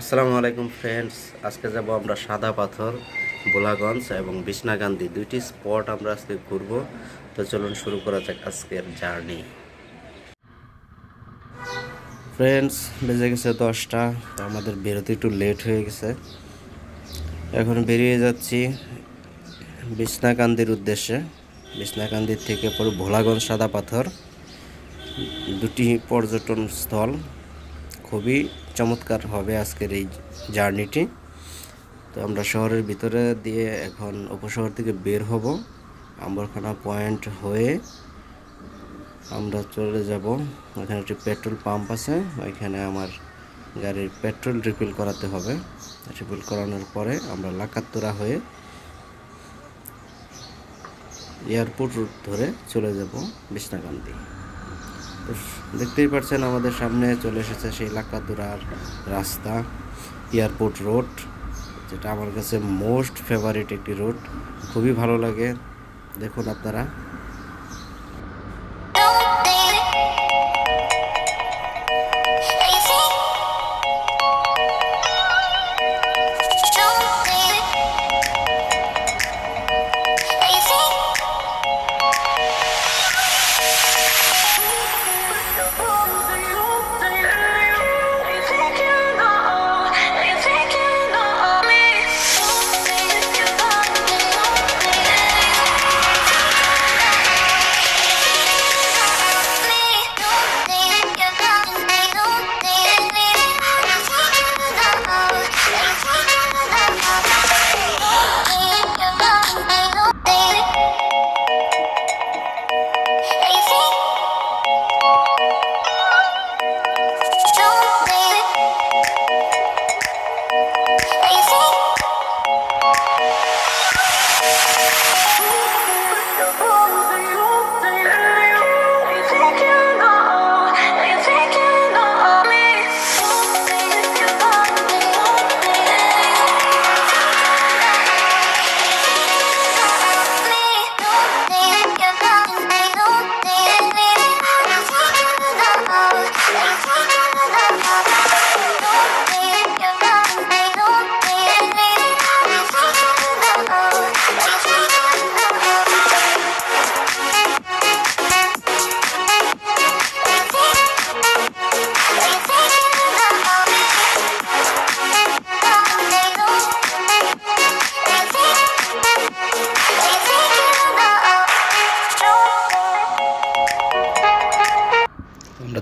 আসসালামু আলাইকুম ফ্রেন্ডস আজকে যাব আমরা সাদা পাথর বোলাগঞ্জ এবং বিষ্ণাকান্দি দুইটি স্পট আমরা আজকে ঘুরব। তো চলুন শুরু করা যাক আজকের জার্নি ফ্রেন্ডস বেজে গেছে দশটা, তো আমাদের বেরোতে একটু লেট হয়ে গেছে। এখন বেরিয়ে যাচ্ছি বিষ্ণাকান্দির উদ্দেশ্যে। বিষ্ণাকান্দির থেকে পরে ভোলাগঞ্জ সাদা পাথর। দুটি পর্যটন স্থল খুবই চমৎকার হবে আজকের এই জার্নিটি। তো আমরা শহরের ভিতরে দিয়ে এখন উপশহর থেকে বের হব। আম্বরখানা পয়েন্ট হয়ে আমরা চলে যাব। ওখানে একটি পেট্রোল পাম্প আছে। ওইখানে আমার গাড়ির পেট্রোল রিফিল করাতে হবে। রিফিল করানোর পরে আমরা লাকাত্তুরা হয়ে এয়ারপোর্ট রুট ধরে চলে যাব বিষ্ণাকান্দি তো দেখতেই পাচ্ছেন আমাদের সামনে চলে এসেছে সেই লাকাতুরার রাস্তা, এয়ারপোর্ট রোড, যেটা আমার কাছে মোস্ট ফেভারিট একটি রোড, খুবই ভালো লাগে, দেখুন আপনারা।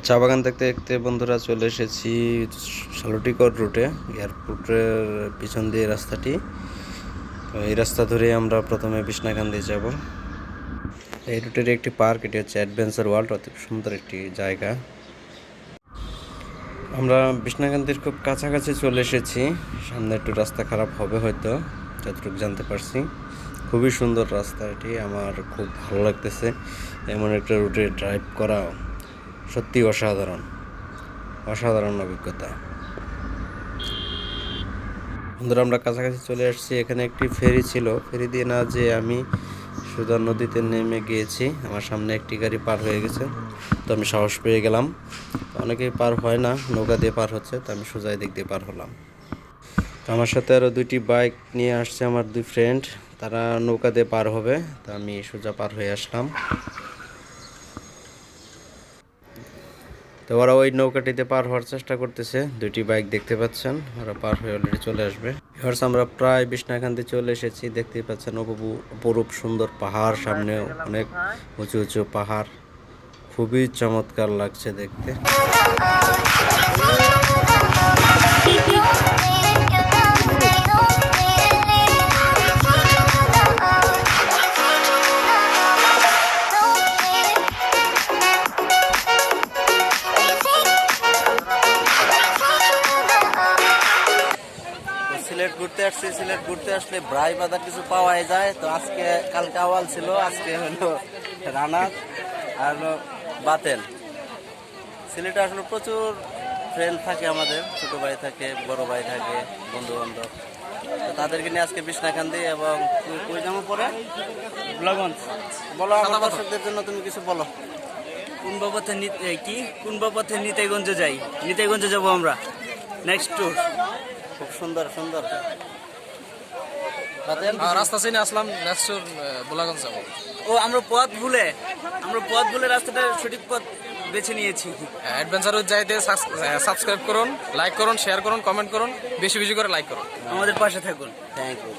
চা বাগান দেখতে দেখতে বন্ধুরা চলে এসেছি শালটিকর রুটে, এয়ারপোর্টের পিছন দিয়ে রাস্তাটি। এই রাস্তা ধরে আমরা প্রথমে বিষ্ণাকান্দি যাব। এই রুটের একটি পার্ক, এটি হচ্ছে অ্যাডভেঞ্চার ওয়ার্ল্ড, অতি সুন্দর একটি জায়গা। আমরা বিষ্ণাকান্দির খুব কাছাকাছি চলে এসেছি। সামনে একটু রাস্তা খারাপ হবে হয়তো, যতটুকু জানতে পারছি। খুবই সুন্দর রাস্তা এটি, আমার খুব ভালো লাগতেছে। এমন একটা রুটে ড্রাইভ করা সত্যি অসাধারণ অসাধারণ অভিজ্ঞতা। বন্ধুরা, আমরা কাছাকাছি চলে আসছি। এখানে একটি ফেরি ছিল। ফেরি দিয়ে না যে আমি সুদা নদীতে নেমে গিয়েছি। আমার সামনে একটি গাড়ি পার হয়ে গেছে। তো আমি সাহস পেয়ে গেলাম। অনেকেই পার হয় না, নৌকা দিয়ে পার হচ্ছে। তো আমি সোজাই দিক দিয়ে পার হলাম। আমার সাথে আরও দুইটি বাইক নিয়ে আসছে আমার দুই ফ্রেন্ড তারা নৌকা দিয়ে পার হবে। তা আমি সোজা পার হয়ে আসলাম। তো ওরা ওই নৌকাটিতে পার হওয়ার চেষ্টা করতেছে। দুটি বাইক দেখতে পাচ্ছেন, ওরা পার হয়ে অলরেডি চলে আসবে। এবার আমরা প্রায় বিষ্ণাকান্তি চলে এসেছি। দেখতে পাচ্ছেন অপূর্ব, অপরূপ সুন্দর পাহাড়, সামনে অনেক উঁচু উঁচু পাহাড়। খুবই চমৎকার লাগছে দেখতে। ঘুরতে আসছি সিলেট ঘুরতে আসলে ব্রাই বাদা কিছু পাওয়াই যায়। তো আজকে কালকে আওয়াল ছিল আজকে হলো রানা আর হলো বাতেল। সিলেটে আসলে প্রচুর ফ্রেন্ড থাকে আমাদের ছোট ভাই থাকে বড় ভাই থাকে বন্ধু বান্ধব তো তাদেরকে নিয়ে আজকে বিষ্ণাকান্দি এবং কই- যাব পরে? ব্লগঞ্জ। বলো আমার দর্শকদের জন্য তুমি কিছু বলো। কোন বাবতে কি? কোন বাবতে নিতাইগঞ্জ যাই। নিতাইগঞ্জ যাব আমরা। নেক্সট ট্যুর খুব সুন্দর সুন্দর। রাস্তা চিনে আসলাম নেক্সট বোলাগঞ্জ যাব। ও আমরা পথ ভুলে আমরা পথ ভুলে রাস্তাটা সঠিক পথ বেছে নিয়েছি। অ্যাডভেঞ্চার যাইতে সাবস্ক্রাইব করুন লাইক করুন শেয়ার করুন কমেন্ট করুন বেশি বেশি করে লাইক করুন। আমাদের পাশে থাকুন। থ্যাংক ইউ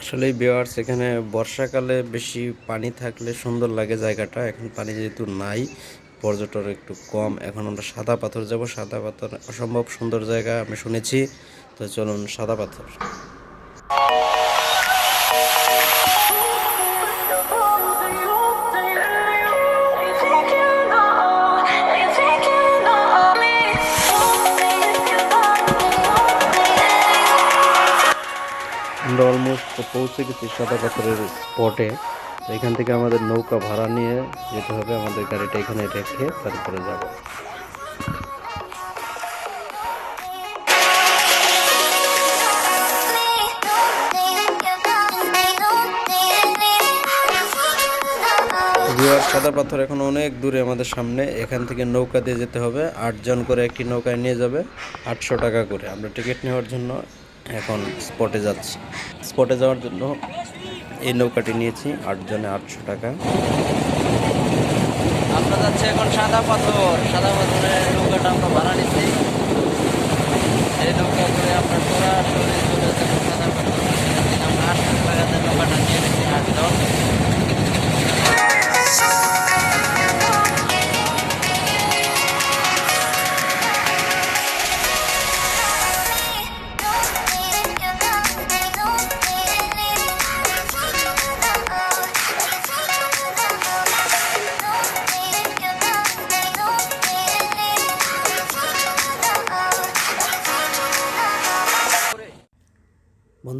আসলে বিয়ার্স এখানে বর্ষাকালে বেশি পানি থাকলে সুন্দর লাগে জায়গাটা। এখন পানি যেহেতু নাই পর্যটক একটু কম। এখন আমরা সাদা পাথর যাব। সাদা পাথর অসম্ভব সুন্দর জায়গা, আমি শুনেছি। তো চলুন, সাদা পাথর। আমরা অলমোস্ট পৌঁছে গেছি সাদা পাথরের স্পটে এখান থেকে আমাদের নৌকা ভাড়া নিয়ে যেতে হবে, আমাদের গাড়িটা এখানে রেখে তারপরে যাব। সাদা পাথর এখন অনেক দূরে আমাদের সামনে। এখান থেকে নৌকা দিয়ে যেতে হবে। আটজন করে একটি নৌকায় নিয়ে যাবে। আটশো টাকা করে। আমরা টিকিট নেওয়ার জন্য এখন স্পটে যাচ্ছি। স্পটে যাওয়ার জন্য এই নৌকাটি নিয়েছি, আটজনে আটশো টাকা। আমরা যাচ্ছি এখন সাদা পাথর। সাদা পাথরের নৌকাটা আমরা ভাড়া নিচ্ছি।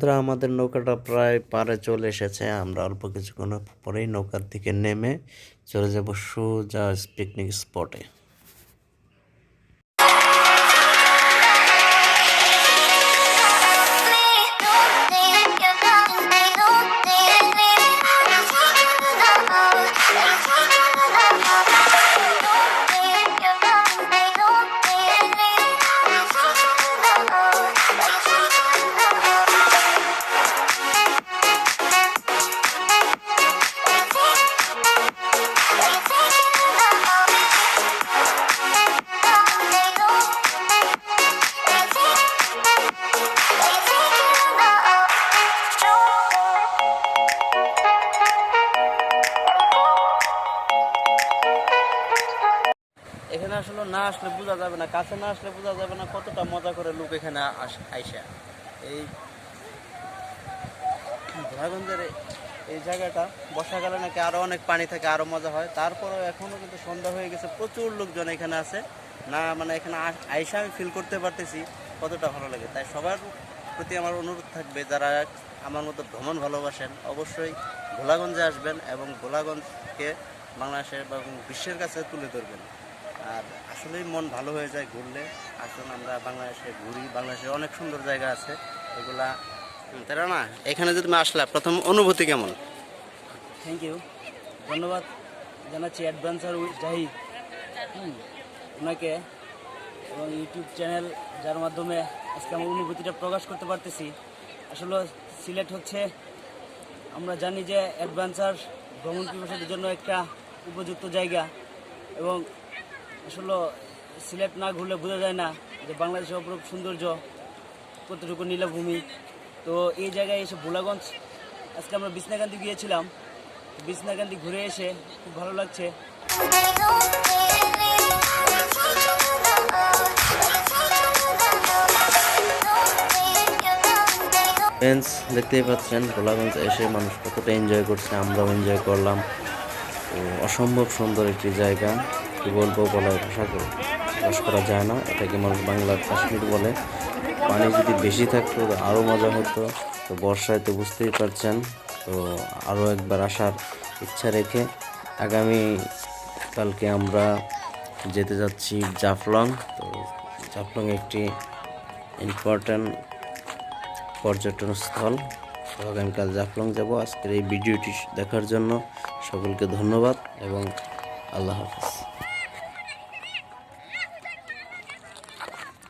বন্ধুরা, আমাদের নৌকাটা প্রায় পারে চলে এসেছে। আমরা অল্প কিছুক্ষণ পরেই নৌকার দিকে নেমে চলে যাব সোজা পিকনিক স্পটে। আসলে বোঝা যাবে না, কাছে না আসলে বোঝা যাবে না কতটা মজা করে লোক এখানে আইসা। এই ধরাগঞ্জের এই- জায়গাটা, বর্ষাকালে নাকি আরও অনেক পানি থাকে, আরও মজা হয়। তারপরেও এখনও কিন্তু সন্ধ্যা হয়ে গেছে, প্রচুর লোকজন এখানে আছে। না মানে এখানে আইসা আমি ফিল করতে পারতেছি কতটা ভালো লাগে। তাই সবার প্রতি আমার অনুরোধ থাকবে, যারা আমার মতো ভ্রমণ ভালোবাসেন, অবশ্যই ভোলাগঞ্জে আসবেন এবং ভোলাগঞ্জকে বাংলাদেশের এবং বিশ্বের কাছে তুলে ধরবেন। আর আসলেই মন ভালো হয়ে যায় ঘুরলে। আসুন আমরা বাংলাদেশে ঘুরি। বাংলাদেশের অনেক সুন্দর জায়গা আছে। এগুলা তারা না? এখানে যদি তুমি আসলা প্রথম অনুভূতি কেমন? থ্যাংক ইউ ধন্যবাদ জানাচ্ছি অ্যাডভেঞ্চার উইথ হুম, ওনাকে এবং ইউটিউব চ্যানেল যার মাধ্যমে আজকে আমার অনুভূতিটা প্রকাশ করতে পারতেছি। আসলে সিলেট হচ্ছে আমরা জানি যে অ্যাডভেঞ্চার ভ্রমণ পিপাসীদের জন্য একটা উপযুক্ত জায়গা। এবং আসলে সিলেট না ঘুরলে বোঝা যায় না যে বাংলাদেশের অপরূপ সৌন্দর্য কতটুকু নীলাভূমি। তো এই জায়গায় এসে ভোলাগঞ্জ, আজকে আমরা বিছনাকান্দি গিয়েছিলাম। বিছনাকান্দি ঘুরে এসে খুব ভালো লাগছে। ফ্রেন্ডস দেখতেই পাচ্ছেন, ভোলাগঞ্জ এসে মানুষ কতটা এনজয় করছে, আমরাও এনজয় করলাম। তো অসম্ভব সুন্দর একটি জায়গা। কি বলব বলার ভাষা করে। প্রকাশ করা যায় না, এটাকে মানুষ বাংলার কাশ্মীর বলে। পানি যদি বেশি থাকতো আরও মজা হতো। তো বর্ষায় তো বুঝতেই পারছেন, তো আরও একবার আসার ইচ্ছা রেখে আগামী কালকে আমরা যেতে যাচ্ছি জাফলং। তো জাফলং একটি ইম্পর্ট্যান্ট পর্যটন স্থল তো আগামীকাল জাফলং যাব। আজকের এই ভিডিওটি দেখার জন্য সকলকে ধন্যবাদ এবং আল্লাহ হাফিজ।